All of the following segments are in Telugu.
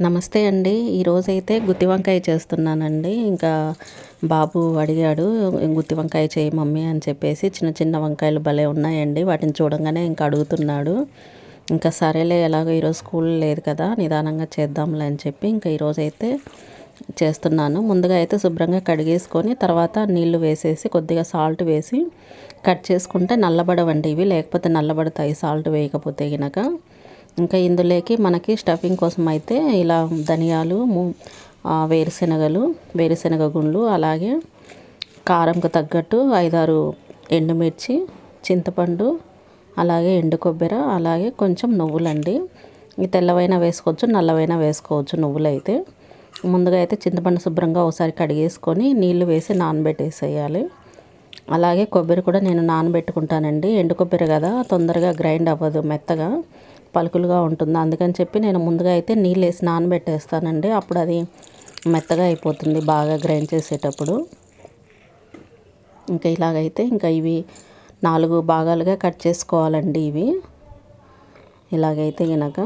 నమస్తే అండి. ఈరోజైతే గుత్తి వంకాయ చేస్తున్నానండి. ఇంకా బాబు అడిగాడు గుత్తి వంకాయ చేయి మమ్మీ అని చెప్పేసి చిన్న చిన్న వంకాయలు భలే ఉన్నాయండి. వాటిని చూడంగానే ఇంకా అడుగుతున్నాడు. ఇంకా సరేలే ఎలాగో ఈరోజు స్కూల్ లేదు కదా నిదానంగా చేద్దాంలే అని చెప్పి ఇంకా ఈరోజైతే చేస్తున్నాను. ముందుగా అయితే శుభ్రంగా కడిగేసుకొని తర్వాత నీళ్ళు వేసేసి కొద్దిగా సాల్ట్ వేసి కట్ చేసుకుంటే నల్లబడవండి ఇవి. లేకపోతే నల్లబడతాయి సాల్ట్ వేయకపోతే గినక. ఇంకా ఇందులోకి మనకి స్టఫింగ్ కోసం అయితే ఇలా ధనియాలు వేరుశనగలు వేరుశనగ గుండ్లు అలాగే కారంకు తగ్గట్టు ఐదారు ఎండుమిర్చి చింతపండు అలాగే ఎండు కొబ్బరి అలాగే కొంచెం నువ్వులండి. ఈ తెల్లవైనా వేసుకోవచ్చు నల్లవైనా వేసుకోవచ్చు నువ్వులు అయితే ముందుగా అయితే చింతపండు శుభ్రంగా ఒకసారి కడిగేసుకొని నీళ్ళు వేసి నానబెట్టేసేయాలి. అలాగే కొబ్బరి కూడా నేను నానబెట్టుకుంటానండి. ఎండు కొబ్బరి కదా తొందరగా గ్రైండ్ అవ్వదు మెత్తగా. పలుకులుగా ఉంటుంది? అందుకని చెప్పి నేను ముందుగా అయితే నీళ్ళు వేసి నానబెట్టేస్తానండి. అప్పుడు అది మెత్తగా అయిపోతుంది బాగా గ్రైండ్ చేసేటప్పుడు. ఇంకా ఇలాగైతే ఇంకా ఇవి నాలుగు భాగాలుగా కట్ చేసుకోవాలండి ఇవి. ఇలాగైతే కనుక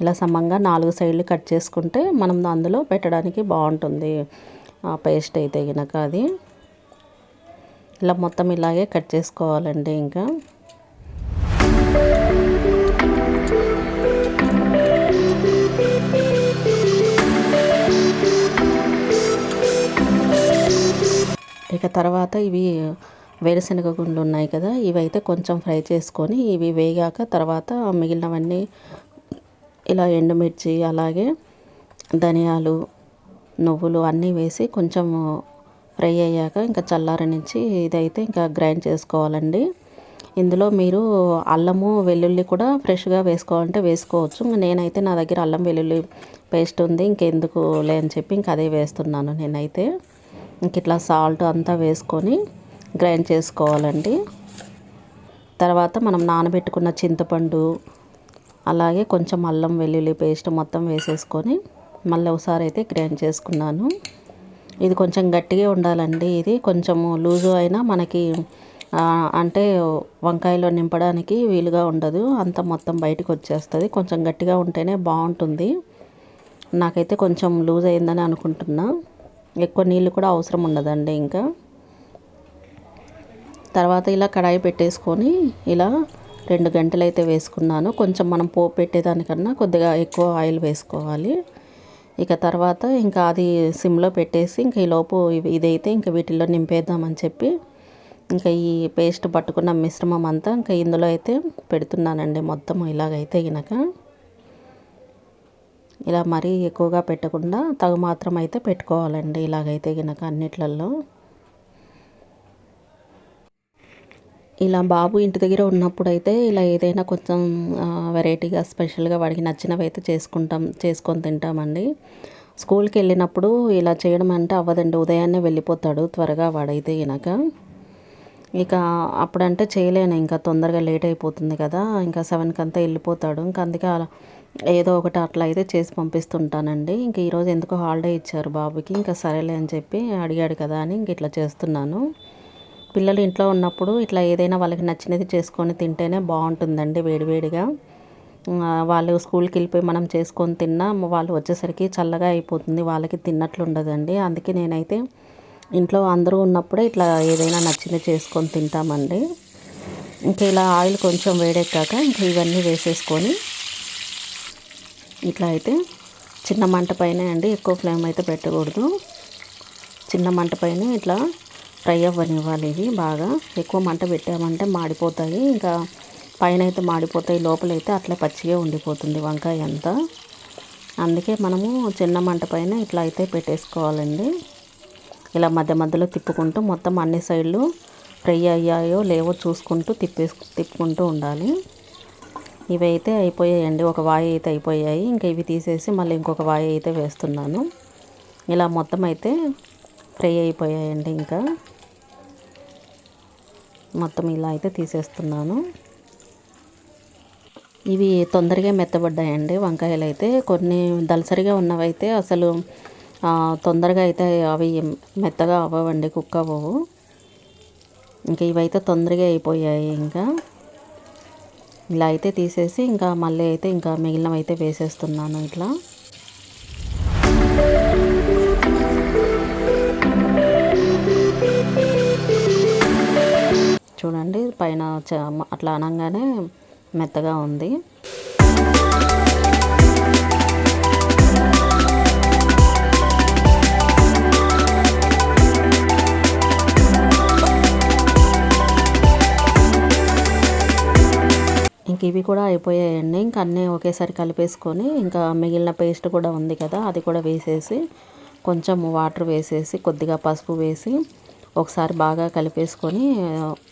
ఇలా సమంగా నాలుగు సైడ్లు కట్ చేసుకుంటే మనం అందులో పెట్టడానికి బాగుంటుంది. ఆ పేస్ట్ అయితే కనుక అది. ఇలా మొత్తం ఇలాగే కట్ చేసుకోవాలండి ఇంకా. ఇక తర్వాత ఇవి వేరుశనగ గుండ్లు ఉన్నాయి కదా ఇవైతే కొంచెం ఫ్రై చేసుకొని ఇవి వేగాక తర్వాత మిగిలినవన్నీ ఇలా ఎండుమిర్చి అలాగే ధనియాలు నువ్వులు అన్నీ వేసి కొంచెం ఫ్రై అయ్యాక ఇంకా చల్లారనిచ్చి ఇదైతే ఇంకా గ్రైండ్ చేసుకోవాలండి. ఇందులో మీరు అల్లము వెల్లుల్లి కూడా ఫ్రెష్గా వేసుకోవాలంటే వేసుకోవచ్చు. నేనైతే నా దగ్గర అల్లం వెల్లుల్లి పేస్ట్ ఉంది ఇంకెందుకు లే అని చెప్పి ఇంక అదే వేస్తున్నాను నేనైతే. ఇంక ఇట్లా సాల్ట్ అంతా వేసుకొని గ్రైండ్ చేసుకోవాలండి. తర్వాత మనం నానబెట్టుకున్న చింతపండు అలాగే కొంచెం అల్లం వెల్లుల్లి పేస్ట్ మొత్తం వేసేసుకొని మళ్ళీ ఒకసారి అయితే గ్రైండ్ చేసుకున్నాను. ఇది కొంచెం గట్టిగా ఉండాలండి ఇది. కొంచెము లూజు అయినా మనకి అంటే వంకాయలో నింపడానికి వీలుగా ఉండదు. అంత మొత్తం బయటకు వచ్చేస్తుంది. కొంచెం గట్టిగా ఉంటేనే బాగుంటుంది. నాకైతే కొంచెం లూజ్ అయిందని అనుకుంటున్నా. ఎక్కువ నీళ్ళు కూడా అవసరం ఉండదండి ఇంకా. తర్వాత ఇలా కడాయి పెట్టేసుకొని ఇలా రెండు గంటలు అయితే వేసుకున్నాను. కొంచెం మనం పోపు పెట్టేదానికన్నా కొద్దిగా ఎక్కువ ఆయిల్ వేసుకోవాలి. ఇక తర్వాత ఇంకా అది సిమ్లో పెట్టేసి ఇంక ఈలోపు ఇదైతే ఇంకా వీటిల్లో నింపేద్దామని చెప్పి ఇంకా ఈ పేస్ట్ పట్టుకున్న మిశ్రమం అంతా ఇంకా ఇందులో అయితే పెడుతున్నానండి మొత్తం ఇలాగైతే గినక. ఇలా మరీ ఎక్కువగా పెట్టకుండా తగు మాత్రం అయితే పెట్టుకోవాలండి ఇలాగైతే గినక అన్నిట్లలో. ఇలా బాబు ఇంటి దగ్గర ఉన్నప్పుడు అయితే ఇలా ఏదైనా కొంచెం వెరైటీగా స్పెషల్గా వాడికి నచ్చినవి అయితే చేసుకుంటాం చేసుకొని తింటామండి. స్కూల్కి వెళ్ళినప్పుడు ఇలా చేయడం అంటే అవ్వదండి ఉదయాన్నే వెళ్ళిపోతాడు త్వరగా వాడైతే గినక. ఇక అప్పుడంటే చేయలేను. ఇంకా తొందరగా లేట్ అయిపోతుంది కదా. ఇంకా సెవెన్కి అంతా వెళ్ళిపోతాడు. ఇంకా అందుకే అలా ఏదో ఒకటి అట్లా అయితే చేసి పంపిస్తుంటానండి. ఇంక ఈరోజు ఎందుకో హాలిడే ఇచ్చారు బాబుకి. ఇంకా సరేలే అని చెప్పి అడిగాడు కదా అని ఇంక ఇట్లా చేస్తున్నాను. పిల్లలు ఇంట్లో ఉన్నప్పుడు ఇట్లా ఏదైనా వాళ్ళకి నచ్చినది చేసుకొని తింటేనే బాగుంటుందండి వేడివేడిగా వాళ్ళు స్కూల్కి వెళ్ళిపోయి మనం చేసుకొని తిన్నా వాళ్ళు వచ్చేసరికి చల్లగా అయిపోతుంది. వాళ్ళకి తిన్నట్లు ఉండదండి. అందుకే నేనైతే ఇంట్లో అందరూ ఉన్నప్పుడే ఇట్లా ఏదైనా నచ్చింది చేసుకొని తింటామండి. ఇంకా ఇలా ఆయిల్ కొంచెం వేడెక్కాక ఇంకా ఇవన్నీ వేసేసుకొని ఇట్లా అయితే చిన్న మంట పైన అండి ఎక్కువ ఫ్లేమ్ అయితే పెట్టకూడదు. చిన్న మంట పైన ఇట్లా ఫ్రై అవ్వనివ్వాలి ఇవి బాగా. ఎక్కువ మంట పెట్టామంటే మాడిపోతాయి. ఇంకా పైన అయితే మాడిపోతాయి లోపలైతే అట్లే పచ్చిగా ఉండిపోతుంది వంకాయ అంతా. అందుకే మనము చిన్న మంట పైన ఇట్లా అయితే పెట్టేసుకోవాలండి. ఇలా మధ్య మధ్యలో తిప్పుకుంటూ మొత్తం అన్ని సైడ్లు ఫ్రై అయ్యాయో లేవో చూసుకుంటూ తిప్పేసు తిప్పుకుంటూ ఉండాలి. ఇవి అయితే అయిపోయాయండి. ఒక వాయి అయితే అయిపోయాయి. ఇంకా ఇవి తీసేసి మళ్ళీ ఇంకొక వాయి అయితే వేస్తున్నాను. ఇలా మొత్తం అయితే ఫ్రై అయిపోయాయండి ఇంకా. మొత్తం ఇలా అయితే తీసేస్తున్నాను. ఇవి తొందరగా మెత్తబడ్డాయండి. వంకాయలు అయితే కొన్ని దలసరిగా ఉన్నవైతే అసలు తొందరగా అయితే అవి మెత్తగా అవ్వవండి కుక్ అవ్వవు. ఇంకా ఇవైతే తొందరగా అయిపోయాయి ఇంకా. ఇలా అయితే తీసేసి ఇంకా మళ్ళీ అయితే ఇంకా మిగిలినవి అయితే వేసేస్తున్నాను ఇట్లా. చూడండి పైన అట్లా అనగానే మెత్తగా ఉంది. ఇంక ఇవి కూడా అయిపోయాయండి. ఇంక అన్నీ ఒకేసారి కలిపేసుకొని ఇంకా మిగిలిన పేస్ట్ కూడా ఉంది కదా అది కూడా వేసేసి కొంచెం వాటర్ వేసేసి కొద్దిగా పసుపు వేసి ఒకసారి బాగా కలిపేసుకొని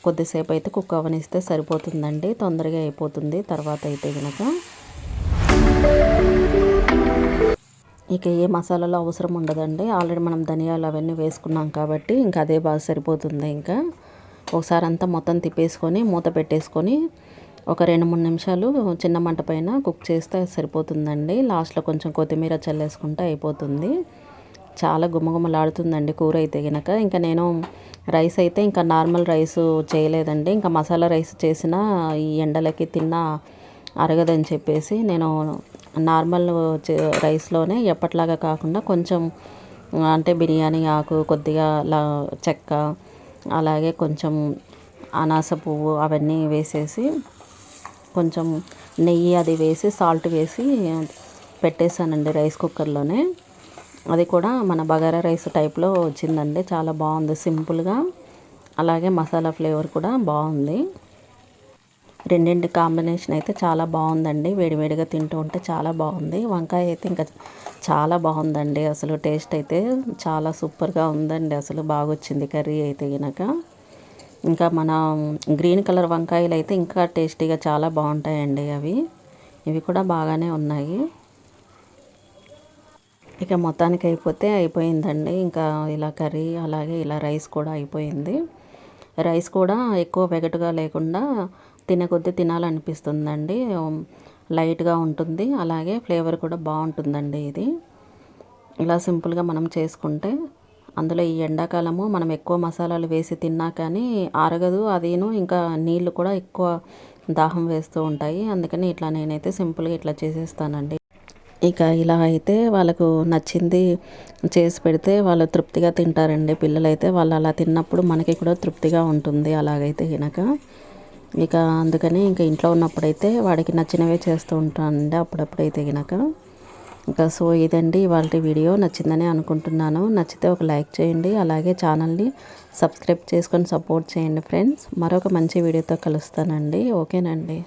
కొద్దిసేపు అయితే కుక్ అవనిస్తే సరిపోతుందండి. తొందరగా అయిపోతుంది. తర్వాత అయితే కనుక ఇక ఏ మసాలాలు అవసరం ఉండదండి. ఆల్రెడీ మనం ధనియాలు అవన్నీ వేసుకున్నాం కాబట్టి ఇంకా అదే బాగా సరిపోతుంది. ఇంకా ఒకసారి అంతా మొత్తం తిప్పేసుకొని మూత పెట్టేసుకొని ఒక రెండు మూడు నిమిషాలు చిన్న మంట పైన కుక్ చేస్తే సరిపోతుందండి. లాస్ట్లో కొంచెం కొత్తిమీర చల్లేసుకుంటే అయిపోతుంది. చాలా గుమగుమలాడుతుందండి కూర అయితే గనక. ఇంకా నేను రైస్ అయితే ఇంకా నార్మల్ రైస్ చేయలేదండి. ఇంకా మసాలా రైస్ చేసిన ఈ ఎండలకి తిన్న అరగదని చెప్పేసి నేను నార్మల్ రైస్లోనే ఎప్పట్లాగా కాకుండా కొంచెం అంటే బిర్యానీ ఆకు కొద్దిగా చెక్క అలాగే కొంచెం అనాస పువ్వు అవన్నీ వేసేసి కొంచెం నెయ్యి అది వేసి సాల్ట్ వేసి పెట్టేశానండి రైస్ కుక్కర్లోనే. అది కూడా మన బగారా రైస్ టైప్లో వచ్చిందండి. చాలా బాగుంది సింపుల్గా. అలాగే మసాలా ఫ్లేవర్ కూడా బాగుంది. రెండింటి కాంబినేషన్ అయితే చాలా బాగుందండి. వేడివేడిగా తింటూ ఉంటే చాలా బాగుంది. వంకాయ అయితే ఇంకా చాలా బాగుందండి. అసలు టేస్ట్ అయితే చాలా సూపర్గా ఉందండి. అసలు బాగా వచ్చింది కర్రీ అయితే కనుక ఇంకా మన గ్రీన్ కలర్ వంకాయలు అయితే ఇంకా టేస్టీగా చాలా బాగుంటాయండి అవి. ఇవి కూడా బాగానే ఉన్నాయి. ఇక మొత్తానికి అయిపోతే అయిపోయిందండి. ఇంకా ఇలా కర్రీ అలాగే ఇలా రైస్ కూడా అయిపోయింది. రైస్ కూడా ఎక్కువ వెగటుగా లేకుండా తినకొద్దీ తినాలనిపిస్తుందండి. లైట్గా ఉంటుంది. అలాగే ఫ్లేవర్ కూడా బాగుంటుందండి ఇది. ఇలా సింపుల్గా మనం చేసుకుంటే అందులో ఈ ఎండాకాలము మనం ఎక్కువ మసాలాలు వేసి తిన్నా కానీ అరగదు అదేను. ఇంకా నీళ్ళు కూడా ఎక్కువ దాహం వేస్తూ ఉంటాయి. అందుకని ఇట్లా నేనైతే సింపుల్గా ఇట్లా చేసేస్తానండి. ఇక ఇలా అయితే వాళ్ళకు నచ్చింది చేసి పెడితే వాళ్ళు తృప్తిగా తింటారండి. పిల్లలైతే వాళ్ళు అలా తిన్నప్పుడు మనకి కూడా తృప్తిగా ఉంటుంది. అలాగైతే కనుక ఇక అందుకని ఇంకా ఇంట్లో ఉన్నప్పుడైతే వాడికి నచ్చినవే చేస్తూ ఉంటానండి అప్పుడప్పుడైతే కనుక ఇంకా సో ఇదండి ఇవాళ వీడియో. నచ్చిందని అనుకుంటున్నాను. నచ్చితే ఒక లైక్ చేయండి. అలాగే ఛానల్ని సబ్స్క్రైబ్ చేసుకొని సపోర్ట్ చేయండి ఫ్రెండ్స్. మరొక మంచి వీడియోతో కలుస్తానండి. ఓకేనండి.